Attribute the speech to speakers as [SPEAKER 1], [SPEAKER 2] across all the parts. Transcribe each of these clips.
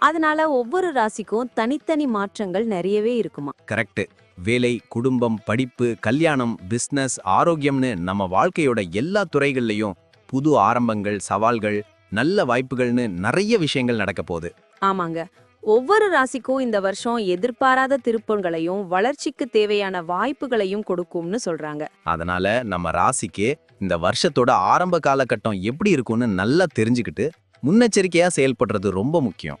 [SPEAKER 1] அதனால ஒவ்வொரு ராசிக்கும் தனித்தனி மாற்றங்கள் நிறையவே இருக்குமா?
[SPEAKER 2] கரெக்ட் வேலை குடும்பம் படிப்பு கல்யாணம் பிசினஸ் ஆரோக்கியம்னு நம்ம வாழ்க்கையோட எல்லா துறைகள்லயும் புது ஆரம்பங்கள் சவால்கள் நல்ல வாய்ப்புகள்னு நிறைய விஷயங்கள் நடக்க போகுது.
[SPEAKER 1] ஆமாங்க. ஒவ்வொரு ராசிக்கும் இந்த வருஷம் எதிர்பாராத திருப்பங்களையும் வளர்ச்சிக்கு தேவையான வாய்ப்புகளையும் கொடுக்கும்னு சொல்றாங்க.
[SPEAKER 2] அதனால நம்ம ராசிக்கு இந்த வருஷத்தோட ஆரம்ப காலகட்டம் எப்படி இருக்கும்னு நல்லா தெரிஞ்சுக்கிட்டு முன்னெச்சரிக்கையா செயல்படுறது ரொம்ப முக்கியம்.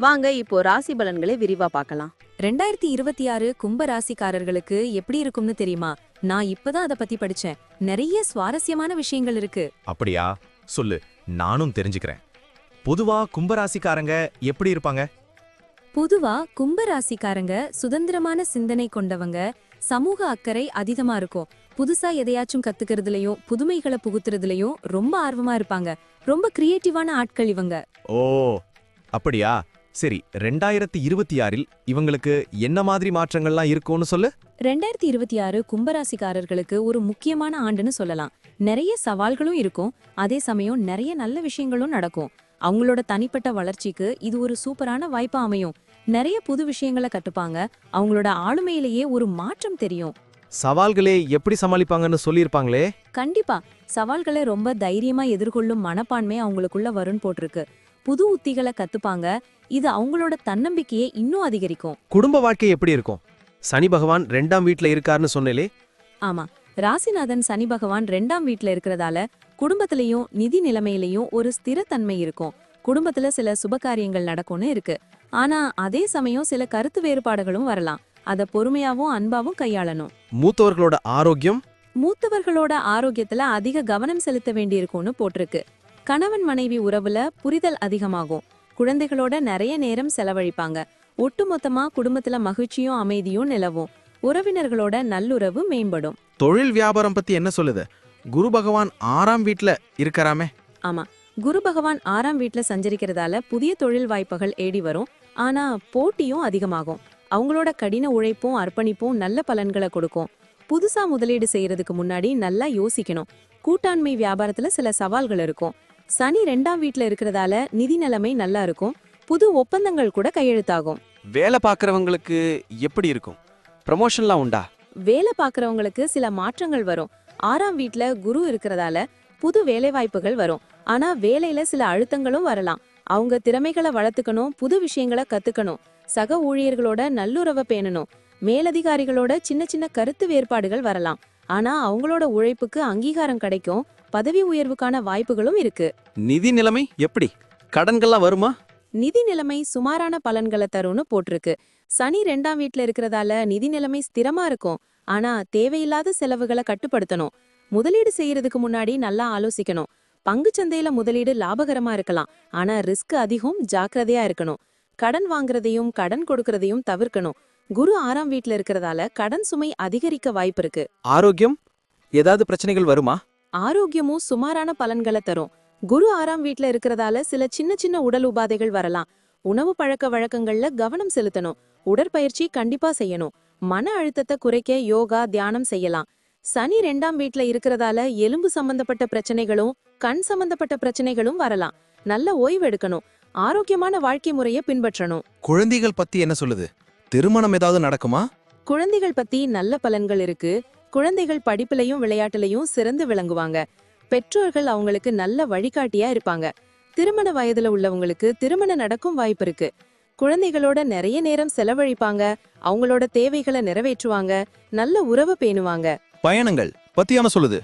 [SPEAKER 1] வாங்க இப்போ ராசி பலன்களை விரிவா பார்க்கலாம். ரெண்டாயிரத்தி இருபத்தி ஆறு கும்ப ராசிக்காரர்களுக்கு எப்படி இருக்கும்னு தெரியுமா? நான் இப்பதான் அதை பத்தி படிச்சேன். நிறைய சுவாரஸ்யமான விஷயங்கள் இருக்கு.
[SPEAKER 3] அப்படியா? சொல்லு நானும் தெரிஞ்சுக்கிறேன். பொதுவா கும்பராசிக்காரங்க எப்படி இருப்பாங்க?
[SPEAKER 4] பொதுவா கும்ப ராசிக்காரங்க சுதந்திரமான சிந்தனை கொண்டவங்க சமூக அக்கறை அதிகமா இருக்கும். புதுசா எதையாச்சும் கத்துக்கிறதுலயும் புதுமைகளை புகுத்துறதுலயும் ரொம்ப ஆர்வமா இருப்பாங்க. ரொம்ப கிரியேட்டிவான ஆட்கள் இவங்க.
[SPEAKER 3] ஓ அப்படியா? சரி ரெண்டாயிரத்தி இருபத்தி ஆறில் இவங்களுக்கு என்ன மாதிரி மாற்றங்கள்லாம் இருக்கும்னு சொல்லு?
[SPEAKER 4] ரெண்டாயிரத்தி இருபத்தி ஆறு கும்பராசிக்காரர்களுக்கு ஒரு முக்கியமான ஆண்டுன்னு சொல்லலாம். நிறைய சவால்களும் இருக்கும். அதே சமயம் நிறைய நல்ல விஷயங்களும் நடக்கும். அவங்களோட தனிப்பட்ட வளர்ச்சிக்கு இது ஒரு சூப்பரான வாய்ப்பா அமையும். நிறைய புது விஷயங்களை கத்துப்பாங்க. அவங்களோட ஆளுமையிலேயே ஒரு மாற்றம் தெரியும்.
[SPEAKER 3] சவால்களே எப்படி சமாளிப்பாங்கன்னு சொல்லியிருப்பாங்களே?
[SPEAKER 4] கண்டிப்பா. சவால்களை ரொம்ப தைரியமா எதிர்கொள்ளும் மனப்பான்மை அவங்களுக்குள்ள வரும்னு போட்டிருக்கு. புது உத்திகளை கத்துப்பாங்க. இது அவங்களோட தன்னம்பிக்கையை இன்னும் அதிகரிக்கும்.
[SPEAKER 5] குடும்ப வாழ்க்கை எப்படி இருக்கும்? சனி பகவான் ரெண்டாம் வீட்ல இருக்காருன்னு சொன்னேலே.
[SPEAKER 4] ஆமா. ராசிநாதன் சனி பகவான் ரெண்டாம் வீட்ல இருக்கிறதால குடும்பத்திலயும் நிதி நிலைமையிலயும் ஒரு ஸ்திரத்தன்மை இருக்கும். குடும்பத்துல சில சுபகாரியங்கள் நடக்கும்னு இருக்கு. ஆனா அதே சமயம் சில கருத்து வேறுபாடுகளும் வரலாம். அத பொறுமையாவும் அன்பாவும் கையாளணும்.
[SPEAKER 5] மூத்தவர்களோட ஆரோக்கியம்?
[SPEAKER 4] மூத்தவர்களோட ஆரோக்கியத்துல அதிக கவனம் செலுத்த வேண்டியிருக்கும்னு போட்டிருக்கு. கணவன் மனைவி உறவுல புரிதல் அதிகமாகும். குழந்தைகளோட நிறைய நேரம் செலவழிப்பாங்க. ஒட்டுமொத்தமா குடும்பத்துல மகிழ்ச்சியும் அமைதியும் நிலவும். உறவினர்களோட நல்லுறவு மேம்படும்.
[SPEAKER 5] தொழில் வியாபாரம் பத்தி என்ன சொல்லுது? குரு பகவான் ஆறாம் வீட்ல இருக்கறாமே.
[SPEAKER 4] ஆமா. குரு பகவான் ஆறாம் வீட்ல சஞ்சரிக்கிறதால புதிய தொழில் வாய்ப்புகள் ஏடி வரும். ஆனா போட்டியும் அதிகமாகும். அவங்களோட கடின உழைப்பும் அர்ப்பணிப்பும் நல்ல பலன்களை கொடுக்கும். புதுசா முதலீடு செய்யறதுக்கு முன்னாடி நல்லா யோசிக்கணும். கூட்டாண்மை வியாபாரத்துல சில சவால்கள் இருக்கும். சனி ரெண்டாம் வீட்ல இருக்கிறதால நிதி நிலைமை நல்லா இருக்கும். புது ஒப்பந்தங்கள் கூட கையெழுத்தாகும்.
[SPEAKER 5] வேலை பார்க்கறவங்களுக்கு எப்படி இருக்கும்? ப்ரமோஷன்லாம் உண்டா?
[SPEAKER 4] வேலை பார்க்கறவங்களுக்கு சில மாற்றங்கள் வரும். ஆறாம் வீட்ல குரு இருக்கிறதால புது வேலைவாய்ப்புகள் வரும். ஆனா வேலையில சில அழுத்தங்களும் வரலாம். அவங்க திறமைகளை வளர்த்துக்கணும் புது விஷயங்களை கத்துக்கணும். சக ஊழியர்களோட நல்லுறவை பேணணும். மேலதிகாரிகளோட சின்ன சின்ன கருத்து வேறுபாடுகள் வரலாம். ஆனா அவங்களோட உழைப்புக்கு அங்கீகாரம் கிடைக்கும். பதவி உயர்வுக்கான வாய்ப்புகளும் இருக்கு.
[SPEAKER 5] நிதி நிலைமை எப்படி? கடன்கள்லாம் வருமா?
[SPEAKER 4] நிதி நிலைமை சுமாரான பலன்களை தரும்னு போட்டிருக்கு. சனி ரெண்டாம் வீட்ல இருக்கிறதால நிதி நிலைமை ஸ்திரமா இருக்கும். ஆனா தேவையில்லாத செலவுகளை கட்டுப்படுத்தணும். முதலீடு செய்யறதுக்கு முன்னாடி நல்லா ஆலோசிக்கணும். பங்குச் சந்தையில முதலீடு லாபகரமா இருக்கலாம். ஆனா ரிஸ்க் அதிகம் ஜாக்கிரதையா இருக்கணும். கடன் வாங்குறதையும் கடன் கொடுக்கறதையும் தவிர்க்கணும். குரு ஆறாம் வீட்ல இருக்கிறதால கடன் சுமை அதிகரிக்க வாய்ப்பு இருக்கு.
[SPEAKER 5] ஆரோக்கியம்? ஏதாவது பிரச்சனைகள் வருமா?
[SPEAKER 4] ஆரோக்கியமும் சுமாரான பலன்களை தரும். குரு ஆறாம் வீட்ல இருக்கிறதால சில சின்ன சின்ன உடல் உபாதைகள் வரலாம். உணவு பழக்க வழக்கங்கள்ல கவனம் செலுத்தணும். உடற்பயிற்சி கண்டிப்பா செய்யணும். மன அழுத்தத்தை குறைக்க யோகா தியானம் செய்யலாம். சனி ரெண்டாம் வீட்ல இருக்கிறதால எலும்பு சம்பந்தப்பட்ட பிரச்சனைகளும் கண் சம்பந்தப்பட்ட பிரச்சனைகளும் வரலாம். நல்ல ஓய்வு எடுக்கணும். ஆரோக்கியமான வாழ்க்கை முறையை பின்பற்றணும்.
[SPEAKER 5] குழந்தைகள் பத்தி என்ன சொல்லுது? திருமணம் ஏதாவது நடக்குமா?
[SPEAKER 4] குழந்தைகள் பத்தி நல்ல பலன்கள் இருக்கு. குழந்தைகள் படிப்புலயும் விளையாட்டுலயும் சிறந்து விளங்குவாங்க. பெற்றோர்கள் அவங்களுக்கு நல்ல வழிகாட்டியா இருப்பாங்க. திருமண வயதுல உள்ளவங்களுக்கு திருமணம் நடக்கும் வாய்ப்பு இருக்கு. குழந்தைகளோட நிறைய நேரம் செலவழிப்பாங்க. அவங்களோட தேவைகளை நிறைவேற்றுவாங்க. நல்ல உறவு பேணுவாங்க.
[SPEAKER 5] பயணங்கள். பத்தியான சொல்லுது.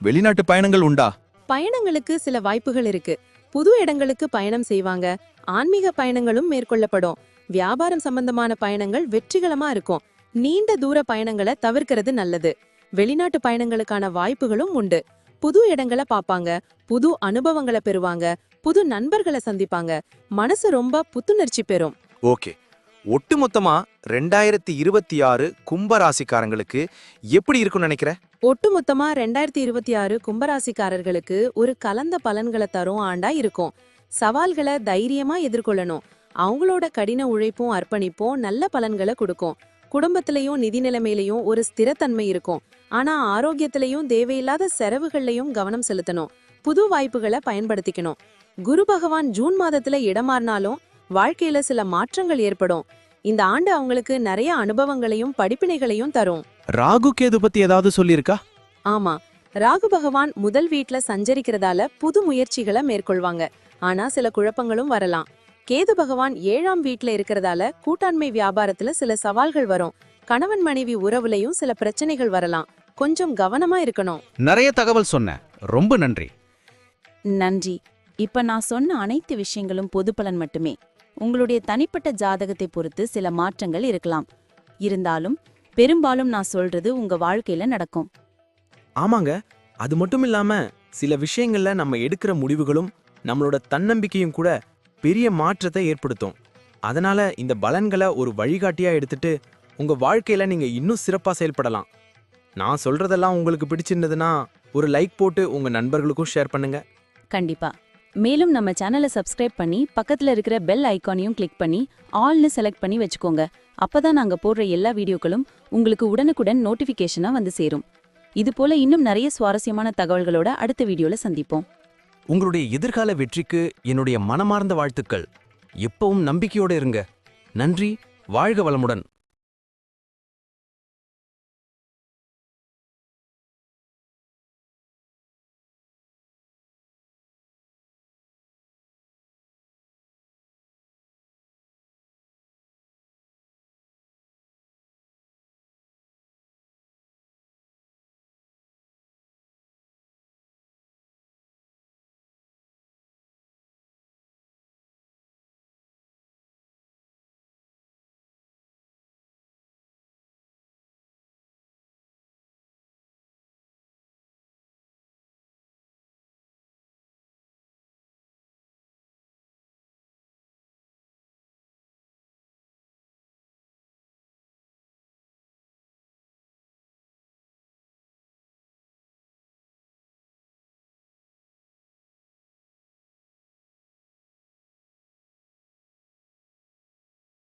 [SPEAKER 5] வெளிநாட்டு பயணங்கள் உண்டா?
[SPEAKER 4] பயணங்களுக்கு சில வாய்ப்புகள் இருக்கு. புது இடங்களுக்கு பயணம் செய்வாங்க. ஆன்மீக பயணங்களும் மேற்கொள்ளப்படும். வியாபாரம் சம்பந்தமான பயணங்கள் வெற்றிகரமா இருக்கும். நீண்ட தூர பயணங்களை தவிர்க்கிறது நல்லது. வெளிநாட்டு பயணங்களுக்கான வாய்ப்புகளும் உண்டு. புது இடங்களை பாப்பாங்க புது அனுபவங்களை பெறுவாங்க புது நண்பர்களை சந்திப்பாங்க. மனசு ரொம்ப புத்துணர்ச்சி பெறும்.
[SPEAKER 6] ஓகே. ஒட்டுமொத்தமா ரெண்டாயிரத்தி இருபத்தி ஆறு கும்பராசிக்காரங்களுக்கு எப்படி இருக்கும்னு நினைக்கிற?
[SPEAKER 4] ஒட்டுமொத்தமா ரெண்டாயிரத்தி இருபத்தி ஆறு கும்பராசிக்காரர்களுக்கு ஒரு கலந்த பலன்களை தரும் ஆண்டா இருக்கும். சவால்களை தைரியமா எதிர்கொள்ளணும். அவங்களோட கடின உழைப்பும் அர்ப்பணிப்பும் நல்ல பலன்களை கொடுக்கும். குடும்பத்திலையும் நிதி நிலைமையிலையும் ஒரு ஸ்திரத்தன்மை இருக்கும். ஆனா ஆரோக்கியத்திலையும் தேவையில்லாத செலவுகள்லையும் கவனம் செலுத்தணும். புது வாய்ப்புகளை பயன்படுத்திக்கணும். குரு பகவான் ஜூன் மாதத்துல இடமாறினாலும் வாழ்க்கையில சில மாற்றங்கள் ஏற்படும். இந்த ஆண்டு அவங்களுக்கு நிறைய அனுபவங்களையும் படிப்பினைகளையும் தரும்.
[SPEAKER 5] ராகு கேது பத்தி ஏதாவது சொல்லியிருக்கா?
[SPEAKER 4] ஆமா. ராகு பகவான் முதல் வீட்ல சஞ்சரிக்கிறதால புது முயற்சிகளை மேற்கொள்வாங்க. ஆனா சில குழப்பங்களும் வரலாம். கேது பகவான் ஏழாம் வீட்ல இருக்கிறதால கூட்டாண்மை வியாபாரத்துல சில சவால்கள் வரும். கணவன் மனைவி உறவுலயும் சில பிரச்சனைகள் வரலாம். கொஞ்சம் கவனமா இருக்கணும்.
[SPEAKER 5] நிறைய தகவல் சொன்ன ரொம்ப நன்றி.
[SPEAKER 7] நன்றி. இப்ப நான் சொன்ன அனைத்து விஷயங்களும் பொது பலன் மட்டுமே. உங்களுடைய தனிப்பட்ட ஜாதகத்தை பொறுத்து சில மாற்றங்கள் இருக்கலாம். இருந்தாலும் பெரும்பாலும் நான் சொல்றது உங்க வாழ்க்கையில நடக்கும்.
[SPEAKER 8] ஆமாங்க. அது மட்டும் இல்லாம சில விஷயங்கள்ல நம்ம எடுக்கிற முடிவுகளும் நம்மளோட தன்னம்பிக்கையும் கூட பெரிய மாற்றத்தை ஏற்படுத்தும். அதனால இந்த பலன்களை ஒரு வழிகாட்டியா எடுத்துட்டு உங்க வாழ்க்கையில நீங்க இன்னும் சிறப்பா செயல்படலாம். நான் சொல்றதெல்லாம் உங்களுக்கு பிடிச்சிருந்ததுன்னா ஒரு லைக் போட்டு உங்க நண்பர்களுக்கும் ஷேர் பண்ணுங்க.
[SPEAKER 7] கண்டிப்பா. மேலும் நம்ம சேனலை சப்ஸ்கிரைப் பண்ணி பக்கத்துல இருக்கிற பெல் ஐக்கானையும் கிளிக் பண்ணி ஆல்னு செலக்ட் பண்ணி வச்சுக்கோங்க. அப்பதான் நாங்க போடுற எல்லா வீடியோக்களும் உங்களுக்கு உடனுக்குடன் நோட்டிபிகேஷனா வந்து சேரும். இது போல இன்னும் நிறைய சுவாரஸ்யமான தகவல்களோட அடுத்த வீடியோல சந்திப்போம்.
[SPEAKER 2] உங்களுடைய எதிர்கால வெற்றிக்கு என்னுடைய மனமார்ந்த வாழ்த்துக்கள். எப்பவும் நம்பிக்கையோட இருங்க. நன்றி. வாழ்க வளமுடன்.